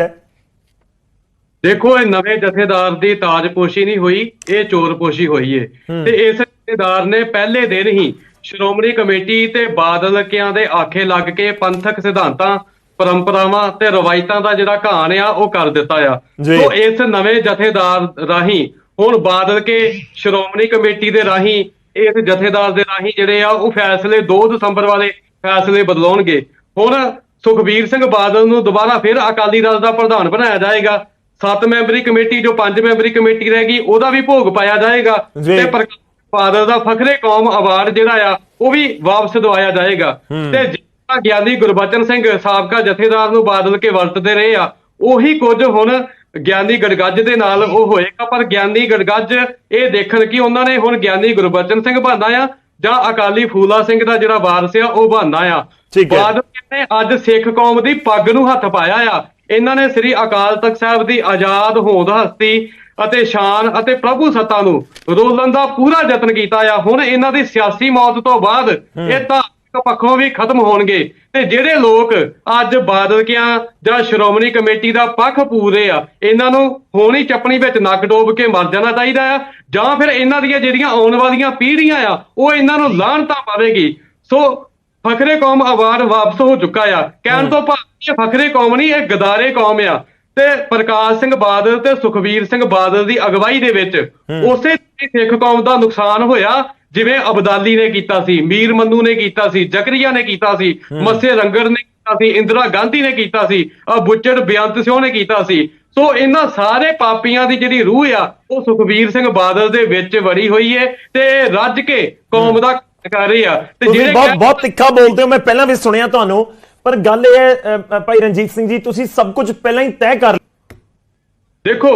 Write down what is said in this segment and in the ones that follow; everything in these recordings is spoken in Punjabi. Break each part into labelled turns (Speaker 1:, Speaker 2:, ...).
Speaker 1: ਹੈ।
Speaker 2: ਦੇਖੋ ਇਹ ਨਵੇਂ ਜਥੇਦਾਰ ਦੀ ਤਾਜਪੋਸ਼ੀ ਨਹੀਂ ਹੋਈ ਇਹ ਚੋਰਪੋਸ਼ੀ ਹੋਈ ਏ। ਤੇ ਇਸ ਜਥੇਦਾਰ ਨੇ ਪਹਿਲੇ ਦਿਨ ਹੀ ਸ਼੍ਰੋਮਣੀ ਕਮੇਟੀ ਤੇ ਬਾਦਲਕਿਆਂ ਦੇ ਆਖੇ ਲੱਗ ਕੇ ਪੰਥਕ ਸਿਧਾਂਤਾਂ ਪਰੰਪਰਾਵਾਂ ਤੇ ਰਵਾਇਤਾਂ ਦਾ ਜਿਹੜਾ ਘਾਣ ਆ ਉਹ ਕਰ ਦਿੱਤਾ ਆ। ਸੋ ਇਸ ਨਵੇਂ ਜਥੇਦਾਰ ਰਾਹੀਂ ਹੁਣ ਬਾਦਲ ਕੇ ਸ਼੍ਰੋਮਣੀ ਕਮੇਟੀ ਦੇ ਰਾਹੀਂ ਇਸ ਜਥੇਦਾਰ ਦੇ ਰਾਹੀਂ ਜਿਹੜੇ ਆ ਉਹ ਫੈਸਲੇ 2 ਦਸੰਬਰ ਵਾਲੇ ਫੈਸਲੇ ਬਦਲਾਉਣਗੇ। ਹੁਣ ਸੁਖਬੀਰ ਸਿੰਘ ਬਾਦਲ ਨੂੰ ਦੁਬਾਰਾ ਫਿਰ ਅਕਾਲੀ ਦਲ ਦਾ ਪ੍ਰਧਾਨ ਬਣਾਇਆ ਜਾਏਗਾ। ਸੱਤ ਮੈਂਬਰੀ ਕਮੇਟੀ ਜੋ ਪੰਜ ਮੈਂਬਰੀ ਕਮੇਟੀ ਰਹਿ ਗਈ ਉਹਦਾ ਵੀ ਭੋਗ ਪਾਇਆ ਜਾਏਗਾ। ਤੇ ਪ੍ਰਕਾਸ਼ ਬਾਦਲ ਦਾ ਫਖਰੇ ਕੌਮ ਅਵਾਰਡ ਜਿਹੜਾ ਆ ਉਹ ਵੀ ਵਾਪਸ ਦਵਾਇਆ ਜਾਏਗਾ। ਤੇ ਜਿਹੜਾ ਗਿਆਨੀ ਗੁਰਬਚਨ ਸਿੰਘ ਸਾਬਕਾ ਜਥੇਦਾਰ ਨੂੰ ਬਾਦਲ ਕੇ ਵਰਤਦੇ ਰਹੇ ਆ ਉਹੀ ਕੁਝ ਹੁਣ ਗਿਆਨੀ ਗੜਗੱਜ ਦੇ ਨਾਲ ਉਹ ਹੋਏਗਾ। ਪਰ ਗਿਆਨੀ ਗੜਗੱਜ ਇਹ ਦੇਖਣ ਕਿ ਉਹਨਾਂ ਨੇ ਹੁਣ ਗਿਆਨੀ ਗੁਰਬਚਨ ਸਿੰਘ ਬਣਨਾ ਆ ਜਾਂ ਅਕਾਲੀ ਫੂਲਾ ਸਿੰਘ ਦਾ ਜਿਹੜਾ ਵਾਰਸ ਆ ਉਹ ਬਣਨਾ ਆ।
Speaker 1: ਠੀਕ ਹੈ।
Speaker 2: ਬਾਦਲ ਨੇ ਅੱਜ ਸਿੱਖ ਕੌਮ ਦੀ ਪੱਗ ਨੂੰ ਹੱਥ ਪਾਇਆ ਆ। ਇਹਨਾਂ ਨੇ ਸ੍ਰੀ ਅਕਾਲ ਤਖਤ ਸਾਹਿਬ ਦੀ ਆਜ਼ਾਦ ਹੋਂਦ ਹਸਤੀ ਅਤੇ ਸ਼ਾਨ ਅਤੇ ਪ੍ਰਭੂ ਸੱਤਾ ਨੂੰ ਰੋਲਣ ਦਾ ਪੂਰਾ ਯਤਨ ਕੀਤਾ ਆ। ਹੁਣ ਇਹਨਾਂ ਦੀ ਸਿਆਸੀ ਮੌਤ ਤੋਂ ਬਾਅਦ ਇਹ ਧਾਰਮਿਕ ਪੱਖੋਂ ਵੀ ਖਤਮ ਹੋਣਗੇ। ਤੇ ਜਿਹੜੇ ਲੋਕ ਅੱਜ ਬਾਦਲਕਿਆਂ ਜਾਂ ਸ਼੍ਰੋਮਣੀ ਕਮੇਟੀ ਦਾ ਪੱਖ ਪੂਰੇ ਆ ਇਹਨਾਂ ਨੂੰ ਹੋਣੀ ਚੱਪਣੀ ਵਿੱਚ ਨੱਕ ਡੋਬ ਕੇ ਮਰ ਜਾਣਾ ਚਾਹੀਦਾ ਆ। ਜਾਂ ਫਿਰ ਇਹਨਾਂ ਦੀਆਂ ਜਿਹੜੀਆਂ ਆਉਣ ਵਾਲੀਆਂ ਪੀੜ੍ਹੀਆਂ ਆ ਉਹ ਇਹਨਾਂ ਨੂੰ ਲਾਹਣਤਾ ਪਾਵੇਗੀ। ਸੋ ਫਖਰੇ ਕੌਮ ਅਵਾਰਡ ਵਾਪਸ ਹੋ ਚੁੱਕਾ ਆ। ਕਹਿਣ ਤੋਂ ਭਾਵ ਇਹ ਫਖਰੇ ਕੌਮ ਨਹੀਂ ਇਹ ਗਦਾਰੇ ਕੌਮ ਆ। ਤੇ ਪ੍ਰਕਾਸ਼ ਸਿੰਘ ਬਾਦਲ ਤੇ ਸੁਖਵੀਰ ਸਿੰਘ ਬਾਦਲ ਦੀ ਅਗਵਾਈ ਦੇ ਵਿੱਚ ਉਸੇ ਸਿੱਖ ਕੌਮ ਦਾ ਨੁਕਸਾਨ ਹੋਇਆ ਜਿਵੇਂ ਅਬਦਾਲੀ ਨੇ ਕੀਤਾ ਸੀ ਮੀਰ ਮੰਨੂ ਨੇ ਕੀਤਾ ਸੀ ਜ਼ਕਰੀਆ ਨੇ ਕੀਤਾ ਸੀ ਮੱਸੇ ਰੰਗਰ ਨੇ ਕੀਤਾ ਸੀ ਇੰਦਰਾ ਗਾਂਧੀ ਨੇ ਕੀਤਾ ਸੀ ਬੁੱਚੜ ਬੇਅੰਤ ਸਿੰਘ ਨੇ ਕੀਤਾ ਸੀ। ਸੋ ਇਹਨਾਂ ਸਾਰੇ ਪਾਪੀਆਂ ਦੀ ਜਿਹੜੀ ਰੂਹ ਆ ਉਹ ਸੁਖਵੀਰ ਸਿੰਘ ਬਾਦਲ ਦੇ ਵਿੱਚ ਵੜੀ ਹੋਈ ਏ ਤੇ ਰੱਜ ਕੇ ਕੌਮ ਦਾ ਕਰ ਰਹੇ ਆ। ਤੇ
Speaker 1: ਤੁਸੀਂ ਬਹੁਤ ਬਹੁਤ ਤਿੱਖਾ ਬੋਲਦੇ ਹੋ ਮੈਂ ਪਹਿਲਾਂ ਵੀ ਸੁਣਿਆ ਤੁਹਾਨੂੰ ਪਰ ਗੱਲ ਇਹ ਹੈ ਭਾਈ ਰਣਜੀਤ ਸਿੰਘ ਜੀ ਤੁਸੀਂ ਸਭ ਕੁਝ ਪਹਿਲਾਂ ਹੀ ਤੈਅ ਕਰ
Speaker 2: ਦੇਖੋ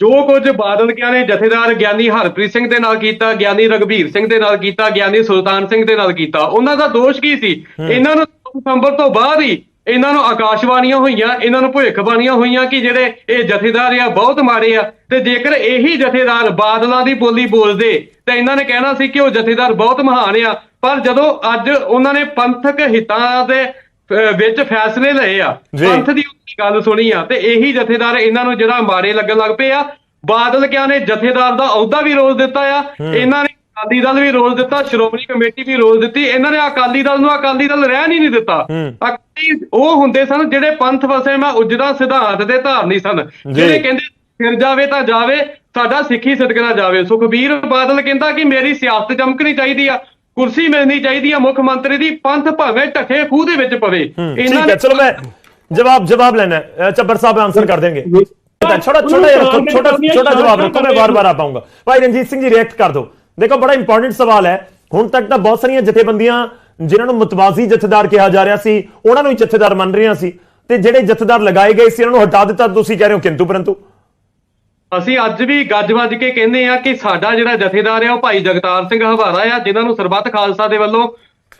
Speaker 2: ਜੋ ਕੁਝ ਬਾਦਲ ਕਿਆਂ ਨੇ ਜਥੇਦਾਰ ਗਿਆਨੀ ਹਰਪ੍ਰੀਤ ਸਿੰਘ ਦੇ ਨਾਲ ਕੀਤਾ ਗਿਆਨੀ ਰਗਵੀਰ ਸਿੰਘ ਦੇ ਨਾਲ ਕੀਤਾ ਗਿਆਨੀ ਸੁਲਤਾਨ ਸਿੰਘ ਦੇ ਨਾਲ ਕੀਤਾ ਉਹਨਾਂ ਦਾ ਦੋਸ਼ ਕੀ ਸੀ? ਇਹਨਾਂ ਨੂੰ ਦਸੰਬਰ ਤੋਂ ਬਾਅਦ ਹੀ ਇਹਨਾਂ ਨੂੰ ਆਕਾਸ਼ਵਾਣੀਆਂ ਹੋਈਆਂ ਇਹਨਾਂ ਨੂੰ ਭਵਿੱਖਬਾਣੀਆਂ ਹੋਈਆਂ ਕਿ ਜਿਹੜੇ ਇਹ ਜਥੇਦਾਰ ਆ ਬਹੁਤ ਮਾੜੇ ਆ। ਤੇ ਜੇਕਰ ਇਹੀ ਜਥੇਦਾਰ ਬਾਦਲਾਂ ਦੀ ਬੋਲੀ ਬੋਲਦੇ ਤਾਂ ਇਹਨਾਂ ਨੇ ਕਹਿਣਾ ਸੀ ਕਿ ਉਹ ਜਥੇਦਾਰ ਬਹੁਤ ਮਹਾਨ ਆ। ਪਰ ਜਦੋਂ ਅੱਜ ਉਹਨਾਂ ਨੇ ਪੰਥਕ ਹਿੱਤਾਂ ਦੇ ਵਿੱਚ ਫੈਸਲੇ ਲਏ ਆ। ਪੰਥ ਦੀ ਗੱਲ ਸੁਣੀ ਆ ਤੇ ਇਹੀ ਜਥੇਦਾਰ ਇਹਨਾਂ ਨੂੰ ਜਿਹੜਾ ਮਾੜੇ ਲੱਗਣ ਲੱਗ ਪਏ ਆ। ਬਾਦਲ ਕਿਆ ਨੇ ਜਥੇਦਾਰ ਦਾ ਅਹੁਦਾ ਵੀ ਰੋਲ ਦਿੱਤਾ ਆ। ਇਹਨਾਂ ਨੇ ਅਕਾਲੀ ਦਲ ਵੀ ਰੋਲ ਦਿੱਤਾ ਸ਼੍ਰੋਮਣੀ ਕਮੇਟੀ ਵੀ ਰੋਲ ਦਿੱਤੀ ਇਹਨਾਂ ਨੇ ਅਕਾਲੀ ਦਲ ਨੂੰ ਅਕਾਲੀ ਦਲ ਰਹਿਣ ਹੀ ਨਹੀਂ ਦਿੱਤਾ। ਅਕਾਲੀ ਉਹ ਹੁੰਦੇ ਸਨ ਜਿਹੜੇ ਪੰਥ ਵਸੇ ਮੈਂ ਉਜੜਾ ਸਿਧਾਂਤ ਦੇ ਧਾਰਨੀ ਸਨ। ਜਿਹੜੇ ਕਹਿੰਦੇ ਫਿਰ ਜਾਵੇ ਤਾਂ ਜਾਵੇ ਸਾਡਾ ਸਿੱਖੀ ਸਦਕਣਾ ਜਾਵੇ। ਸੁਖਬੀਰ ਬਾਦਲ ਕਹਿੰਦਾ ਕਿ ਮੇਰੀ ਸਿਆਸਤ ਚਮਕਣੀ ਚਾਹੀਦੀ ਆ ਕੁਰਸੀ ਮਿਲਣੀ ਚਾਹੀਦੀ ਆ ਮੁੱਖ ਮੰਤਰੀ ਦੀ ਪੰਥ ਭਾਵੇਂ ਢੱਕੇ ਖੂਹ ਦੇ ਵਿੱਚ ਪਵੇ।
Speaker 1: ਠੀਕ ਹੈ ਚਲੋ ਮੈਂ ਜਵਾਬ ਜਵਾਬ ਲੈਣਾ ਚੱਬਰ ਸਾਹਿਬ ਆਨਸਰ ਕਰ ਦੇਣਗੇ। ਛੋਟਾ ਛੋਟਾ ਛੋਟਾ ਛੋਟਾ ਜਵਾਬ ਮੈਂ ਵਾਰ-ਵਾਰ ਆ ਪਾਉਂਗਾ। ਭਾਈ ਰਣਜੀਤ ਸਿੰਘ ਜੀ ਰਿਐਕਟ ਕਰ ਦਿਓ। ਦੇਖੋ ਬੜਾ ਇੰਪੋਰਟੈਂਟ ਸਵਾਲ ਹੈ। ਹੁਣ ਤੱਕ ਤਾਂ ਬਹੁਤ ਸਾਰੀਆਂ ਜਥੇਬੰਦੀਆਂ ਜਿਨ੍ਹਾਂ ਨੂੰ ਮਤਵਾਜ਼ੀ ਜਥੇਦਾਰ ਕਿਹਾ ਜਾ ਰਿਹਾ ਸੀ ਉਹਨਾਂ ਨੂੰ ਹੀ ਜਥੇਦਾਰ ਮੰਨ ਰਹੀਆਂ ਸੀ। ਤੇ ਜਿਹੜੇ ਜਥੇਦਾਰ ਲਗਾਏ ਗਏ ਸੀ ਉਹਨਾਂ ਨੂੰ ਹਟਾ ਦਿੱਤਾ ਤੁਸੀਂ ਕਹਿ ਰਹੇ ਹੋ ਕਿੰਤੂ ਪਰੰਤੂ?
Speaker 2: ਅਸੀਂ ਅੱਜ ਵੀ ਗੱਜ ਵੱਜ ਕੇ ਕਹਿੰਦੇ ਆ ਕਿ ਸਾਡਾ ਜਿਹੜਾ ਜਥੇਦਾਰ ਆ ਉਹ ਭਾਈ ਜਗਤਾਰ ਸਿੰਘ ਹਵਾਰਾ ਆ ਜਿਨ੍ਹਾਂ ਨੂੰ ਸਰਬੱਤ ਖਾਲਸਾ ਦੇ ਵੱਲੋਂ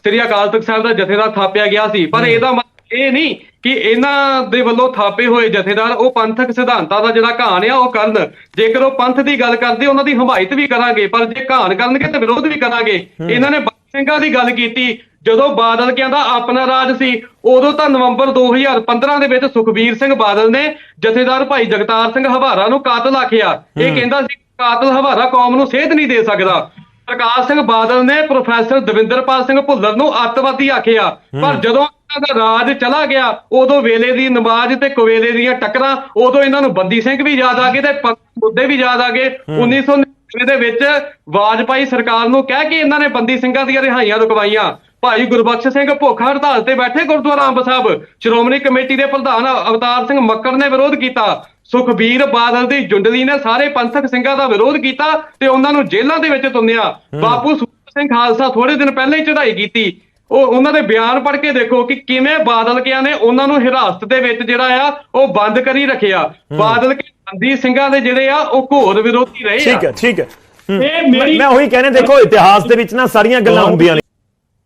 Speaker 2: ਸ੍ਰੀ ਅਕਾਲ ਤਖਤ ਸਾਹਿਬ ਦਾ ਜਥੇਦਾਰ ਥਾਪਿਆ ਗਿਆ ਸੀ। ਪਰ ਇਹਦਾ ਮਤਲਬ ਇਹ ਨਹੀਂ ਕਿ ਇਹਨਾਂ ਦੇ ਵੱਲੋਂ ਥਾਪੇ ਹੋਏ ਜਥੇਦਾਰ ਉਹ ਪੰਥਕ ਸਿਧਾਂਤਾਂ ਦਾ ਜਿਹੜਾ ਘਾਣ ਆ ਉਹ ਕਰਨ। ਜੇਕਰ ਉਹ ਪੰਥ ਦੀ ਗੱਲ ਕਰਦੇ ਉਹਨਾਂ ਦੀ ਹਮਾਇਤ ਵੀ ਕਰਾਂਗੇ ਪਰ ਜੇ ਘਾਣ ਕਰਨਗੇ ਤਾਂ ਵਿਰੋਧ ਵੀ ਕਰਾਂਗੇ। ਇਹਨਾਂ ਨੇ ਸਿੰਘਾਂ ਦੀ ਗੱਲ ਕੀਤੀ। ਜਦੋਂ ਬਾਦਲ ਕਹਿੰਦਾ ਆਪਣਾ ਰਾਜ ਸੀ ਉਦੋਂ ਤਾਂ ਨਵੰਬਰ 2015 ਦੇ ਵਿੱਚ ਸੁਖਬੀਰ ਸਿੰਘ ਬਾਦਲ ਨੇ ਜਥੇਦਾਰ ਭਾਈ ਜਗਤਾਰ ਸਿੰਘ ਹਵਾਰਾ ਨੂੰ ਕਾਤਲ ਆਖਿਆ। ਇਹ ਕਹਿੰਦਾ ਸੀ ਕਾਤਲ ਹਵਾਰਾ ਕੌਮ ਨੂੰ ਸੇਧ ਨਹੀਂ ਦੇ ਸਕਦਾ। ਪ੍ਰਕਾਸ਼ ਸਿੰਘ ਬਾਦਲ ਨੇ ਪ੍ਰੋਫੈਸਰ ਦਵਿੰਦਰਪਾਲ ਸਿੰਘ ਭੁੱਲਰ ਨੂੰ ਅੱਤਵਾਦੀ ਆਖਿਆ। ਪਰ ਜਦੋਂ ਦਾ ਰਾਜ ਚਲਾ ਗਿਆ ਉਦੋਂ ਵੇਲੇ ਦੀ ਨਮਾਜ਼ ਤੇ ਕਵੇਲੇ ਦੀਆਂ ਟੱਕਰਾਂ ਉਦੋਂ ਇਹਨਾਂ ਨੂੰ ਬੰਦੀ ਸਿੰਘ ਵੀ ਯਾਦ ਆ ਗਏ ਤੇ ਮੁੱਦੇ ਵੀ ਯਾਦ ਆ ਗਏ। 1999 ਦੇ ਵਿੱਚ ਵਾਜਪਾਈ ਸਰਕਾਰ ਨੂੰ ਕਹਿ ਕੇ ਇਹਨਾਂ ਨੇ ਬੰਦੀ ਸਿੰਘਾਂ ਦੀਆਂ ਰਿਹਾਈਆਂ ਰੁਕਵਾਈਆਂ। ਭਾਈ ਗੁਰਬਖਸ਼ ਸਿੰਘ ਭੁੱਖ ਹੜਤਾਲ ਤੇ ਬੈਠੇ ਗੁਰਦੁਆਰਾ ਅੰਬ ਸਾਹਿਬ। ਸ਼੍ਰੋਮਣੀ ਕਮੇਟੀ ਦੇ ਪ੍ਰਧਾਨ ਅਵਤਾਰ ਸਿੰਘ ਮੱਕੜ ਨੇ ਵਿਰੋਧ ਕੀਤਾ। ਸੁਖਬੀਰ ਬਾਦਲ ਦੀ ਜੁੰਡਲੀ ਨੇ ਸਾਰੇ ਪੰਥਕ ਸਿੰਘਾਂ ਦਾ ਵਿਰੋਧ ਕੀਤਾ ਤੇ ਉਹਨਾਂ ਨੂੰ ਜੇਲ੍ਹਾਂ ਦੇ ਵਿੱਚ ਤੁੰਨਿਆ। ਬਾਪੂ ਸਿੰਘ ਖਾਲਸਾ ਥੋੜੇ ਦਿਨ ਪਹਿਲਾਂ ਹੀ ਚੜ੍ਹਾਈ ਕੀਤੀ। ਉਹ ਉਹਨਾਂ ਦੇ ਬਿਆਨ ਪੜ੍ਹ ਕੇ ਦੇਖੋ ਕਿ ਕਿਵੇਂ ਬਾਦਲ ਕਿਆਂ ਨੇ ਉਹਨਾਂ ਨੂੰ ਹਿਰਾਸਤ ਦੇ ਵਿੱਚ ਜਿਹੜਾ ਆ ਉਹ ਬੰਦ ਕਰੀ ਰੱਖਿਆ। ਬਾਦਲ ਕੇ ਬੰਦੀ ਸਿੰਘਾਂ ਦੇ ਜਿਹੜੇ ਆ ਉਹ ਘੋਰ ਵਿਰੋਧੀ ਰਹੇ ਆ।
Speaker 1: ਠੀਕ ਹੈ ਠੀਕ ਹੈ। ਹੂੰ।
Speaker 3: ਇਹ ਮੇਰੀ
Speaker 1: ਮੈਂ ਉਹੀ ਕਹਿੰਦੇ ਦੇਖੋ ਇਤਿਹਾਸ ਦੇ ਵਿੱਚ ਨਾ ਸਾਰੀਆਂ ਗੱਲਾਂ ਹੁੰਦੀਆਂ ਨੇ।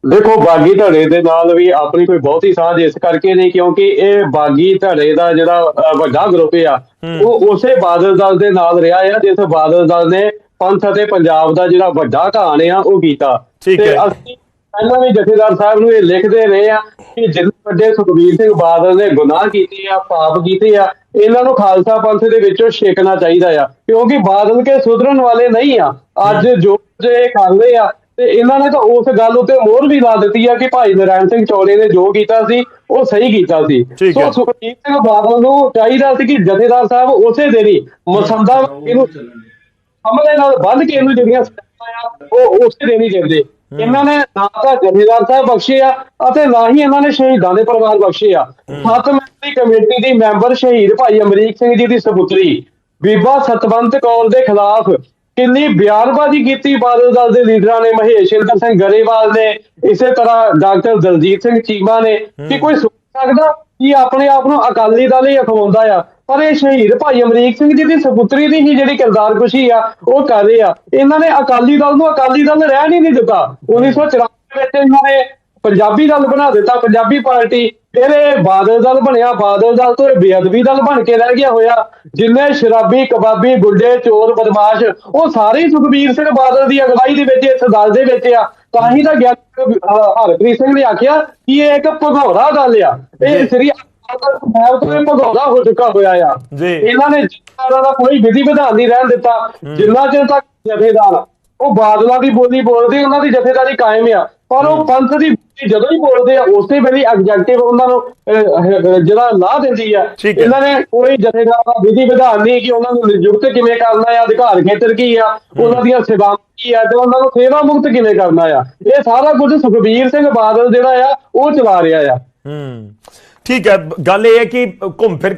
Speaker 4: ਦੇਖੋ ਬਾਗੀ ਧੜੇ ਦੇ ਨਾਲ ਵੀ ਆਪਣੀ ਕੋਈ ਬਹੁਤੀ ਸਾਂਝ ਇਸ ਕਰਕੇ ਨਹੀਂ ਕਿਉਂਕਿ ਇਹ ਬਾਗੀ ਧੜੇ ਦਾ ਜਿਹੜਾ ਵੱਡਾ ਗਰੁੱਪ ਆ ਉਹ ਉਸੇ ਬਾਦਲ ਦਲ ਦੇ ਨਾਲ ਰਿਹਾ ਆ ਜਿਸ ਬਾਦਲ ਦਲ ਨੇ ਪੰਥ ਅਤੇ ਪੰਜਾਬ ਦਾ ਜਿਹੜਾ ਵੱਡਾ ਘਾਣ ਆ ਉਹ ਕੀਤਾ।
Speaker 1: ਠੀਕ ਹੈ।
Speaker 4: ਅਸੀਂ
Speaker 2: ਪਹਿਲਾਂ ਵੀ ਜਥੇਦਾਰ ਸਾਹਿਬ ਨੂੰ ਇਹ ਲਿਖਦੇ ਰਹੇ ਆ ਕਿ ਜਿੰਨੇ ਵੱਡੇ ਸੁਖਬੀਰ ਸਿੰਘ ਬਾਦਲ ਨੇ ਗੁਨਾਹ ਕੀਤੇ ਆ ਪਾਪ ਕੀਤੇ ਆ ਇਹਨਾਂ ਨੂੰ ਖਾਲਸਾ ਪੰਥ ਦੇ ਵਿੱਚੋਂ ਛੇਕਣਾ ਚਾਹੀਦਾ ਆ। ਕਿਉਂਕਿ ਬਾਦਲ ਕੇ ਸੁਧਰਨ ਵਾਲੇ ਨਹੀਂ ਆ। ਅੱਜ ਜੋ ਜੇ ਕਰ ਰਹੇ ਆ ਤੇ ਇਹਨਾਂ ਨੇ ਤਾਂ ਉਸ ਗੱਲ ਉੱਤੇ ਮੋਹਰ ਵੀ ਲਾ ਦਿੱਤੀ ਆ ਕਿ ਭਾਈ ਨਰਾਇਣ ਸਿੰਘ ਚੌਲੇ ਨੇ ਜੋ ਕੀਤਾ ਸੀ ਉਹ ਸਹੀ ਕੀਤਾ ਸੀ। ਸੋ ਸੁਖਬੀਰ ਸਿੰਘ ਬਾਦਲ ਨੂੰ ਚਾਹੀਦਾ ਸੀ ਕਿ ਜਥੇਦਾਰ ਸਾਹਿਬ ਉਸੇ ਦਿਨ ਹੀ ਮਸੰਦਾ ਇਹਨੂੰ ਹਮਲੇ ਨਾਲ ਬੰਦ ਕੇ ਇਹਨੂੰ ਜਿਹੜੀਆਂ ਉਹ ਉਸੇ ਦਿਨ ਹੀ ਦਿੰਦੇ ਇਹਨਾਂ ਨੇ ਨਾ ਤਾਂ ਜਥੇਦਾਰ ਸਾਹਿਬ ਬਖਸ਼ੇ ਆ ਅਤੇ ਨਾ ਹੀ ਇਹਨਾਂ ਨੇ ਸ਼ਹੀਦਾਂ ਦੇ ਪਰਿਵਾਰ ਬਖਸ਼ੇ ਆ। ਸੱਤ ਮੈਂਬਰੀ ਕਮੇਟੀ ਦੀ ਮੈਂਬਰ ਸ਼ਹੀਦ ਭਾਈ ਅਮਰੀਕ ਸਿੰਘ ਜੀ ਦੀ ਸਪੁੱਤਰੀ ਬੀਬਾ ਸਤਵੰਤ ਕੌਰ ਦੇ ਖਿਲਾਫ ਕਿੰਨੀ ਬਿਆਨਬਾਜ਼ੀ ਕੀਤੀ ਬਾਦਲ ਦਲ ਦੇ ਲੀਡਰਾਂ ਨੇ ਮਹੇਸ਼ਿੰਦਰ ਸਿੰਘ ਗਰੇਵਾਲ ਨੇ ਇਸੇ ਤਰ੍ਹਾਂ ਡਾਕਟਰ ਦਲਜੀਤ ਸਿੰਘ ਚੀਮਾ ਨੇ ਕਿ ਕੋਈ ਸੋਚ ਸਕਦਾ? ਕਿ ਆਪਣੇ ਆਪ ਨੂੰ ਅਕਾਲੀ ਦਲ ਹੀ ਅਖਵਾਉਂਦਾ ਆ? ਪਰ ਇਹ ਸ਼ਹੀਦ ਭਾਈ ਅਮਰੀਕ ਸਿੰਘ ਜੀ ਦੀ ਸਪੁੱਤਰੀ ਦੀ ਹੀ ਜਿਹੜੀ ਕਿਰਦਾਰਕੁਸ਼ੀ ਆ ਉਹ ਕਰ ਰਹੇ ਆ। ਇਹਨਾਂ ਨੇ ਅਕਾਲੀ ਦਲ ਨੂੰ ਅਕਾਲੀ ਦਲ ਰਹਿਣ ਹੀ ਨਹੀਂ ਦਿੱਤਾ। 1994 ਵਿੱਚ ਇਹਨਾਂ ਨੇ ਪੰਜਾਬੀ ਦਲ ਬਣਾ ਦਿੱਤਾ ਪੰਜਾਬੀ ਪਾਰਟੀ। ਫਿਰ ਇਹ ਬਾਦਲ ਦਲ ਬਣਿਆ। ਬਾਦਲ ਦਲ ਤੋਂ ਬੇਅਦਬੀ ਦਲ ਬਣ ਕੇ ਰਹਿ ਗਿਆ ਹੋਇਆ। ਜਿੰਨੇ ਸ਼ਰਾਬੀ ਕਬਾਬੀ ਗੁੰਡੇ ਚੋਰ ਬਦਮਾਸ਼ ਉਹ ਸਾਰੇ ਸੁਖਬੀਰ ਸਿੰਘ ਬਾਦਲ ਦੀ ਅਗਵਾਈ ਦੇ ਵਿੱਚ ਇਸ ਦਲ ਦੇ ਵਿੱਚ ਆ। ਤਾਂ ਹੀ ਤਾਂ ਗਿਆਨੀ ਅਹ ਹਰਪ੍ਰੀਤ ਸਿੰਘ ਨੇ ਆਖਿਆ ਕਿ ਇਹ ਇੱਕ ਭਗੌੜਾ ਗੱਲ ਆ। ਇਹ ਸ੍ਰੀ ਸਾਹਿਬ ਤੋਂ ਇਹ ਭਗੌੜਾ ਹੋ ਚੁੱਕਾ ਹੋਇਆ ਆ
Speaker 1: ਜੀ।
Speaker 2: ਇਹਨਾਂ ਨੇ ਜਥੇਦਾਰਾਂ ਦਾ ਕੋਈ ਵਿਧੀ ਵਿਧਾਨ ਨਹੀਂ ਰਹਿਣ ਦਿੱਤਾ ਜਿੰਨਾ ਚਿਰ ਤੱਕ ਜਥੇਦਾਰ ਉਹ ਬਾਦਲਾਂ ਦੀ ਬੋਲੀ ਬੋਲਦੇ ਉਹਨਾਂ ਦੀ ਜਥੇਦਾਰੀ ਕਾਇਮ ਆ ਪਰ ਉਹ ਪੰਥ ਦੀ ਜਦੋਂ ਹੀ ਬੋਲਦੇ ਆ ਉਸੇ ਵੇਲੇ ਐਗਜੈਕਟਿਵ ਉਹਨਾਂ ਨੂੰ ਜਿਹੜਾ ਲਾ ਦਿੰਦੀ ਆ। ਇਹਨਾਂ ਨੇ ਕੋਈ ਜਥੇਦਾਰ ਦਾ ਵਿਧੀ ਵਿਧਾਨ ਨਹੀਂ ਕਿ ਉਹਨਾਂ ਨੂੰ ਨਿਯੁਕਤ ਕਿਵੇਂ ਕਰਨਾ ਆ ਅਧਿਕਾਰ ਖੇਤਰ ਕੀ ਆ ਉਹਨਾਂ ਦੀਆਂ ਸੇਵਾਵਾਂ ਕੀ ਆ ਤੇ ਉਹਨਾਂ ਨੂੰ ਸੇਵਾ ਮੁਕਤ ਕਿਵੇਂ ਕਰਨਾ ਆ ਇਹ ਸਾਰਾ ਕੁਝ ਸੁਖਬੀਰ ਸਿੰਘ ਬਾਦਲ ਜਿਹੜਾ ਆ ਉਹ ਚਲਾ ਰਿਹਾ ਆ
Speaker 1: ਹੂੰ ਠੀਕ ਹੈ ਗੱਲ ਇਹ ਹੈ ਕਿ ਘੁੰਮ ਫਿਰ